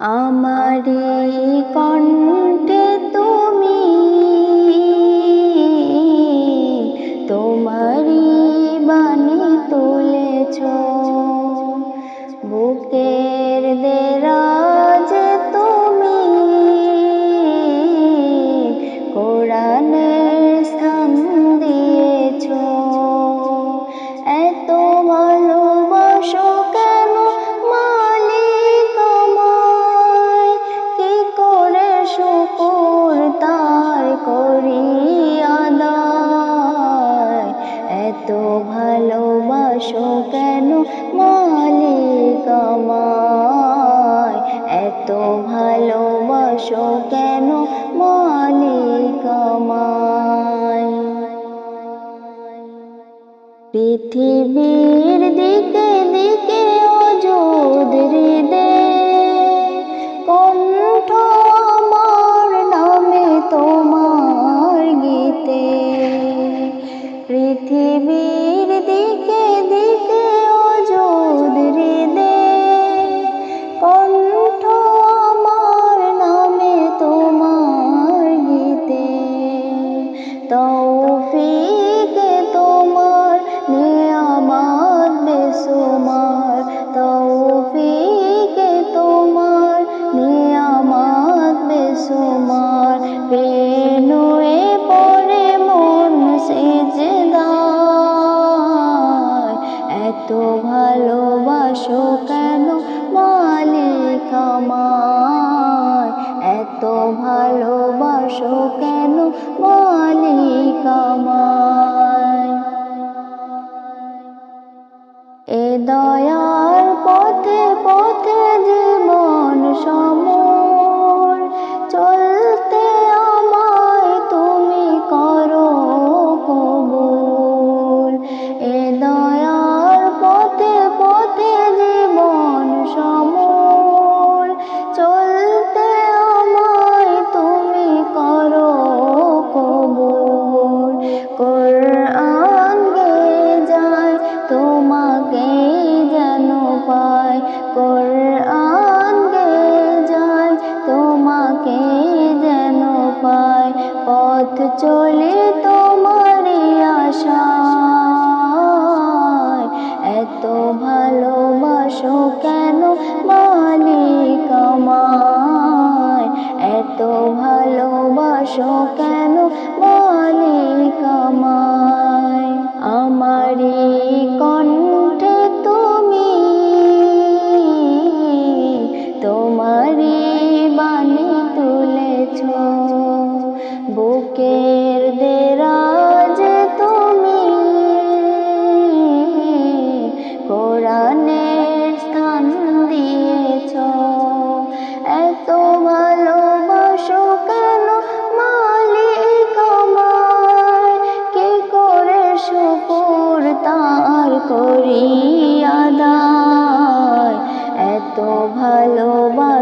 আমারি কণ্ঠ পৃথিবীর দিকে ভালোবাসো কেন? মালিক আমার এত ভালোবাসো কেন? মালিক আমার এ দয়ার পথে পথে জীবন সময় চলে তোমার আশা এত ভালোবাসো কেন মালিক আমায়? এত ভালোবাসো কেন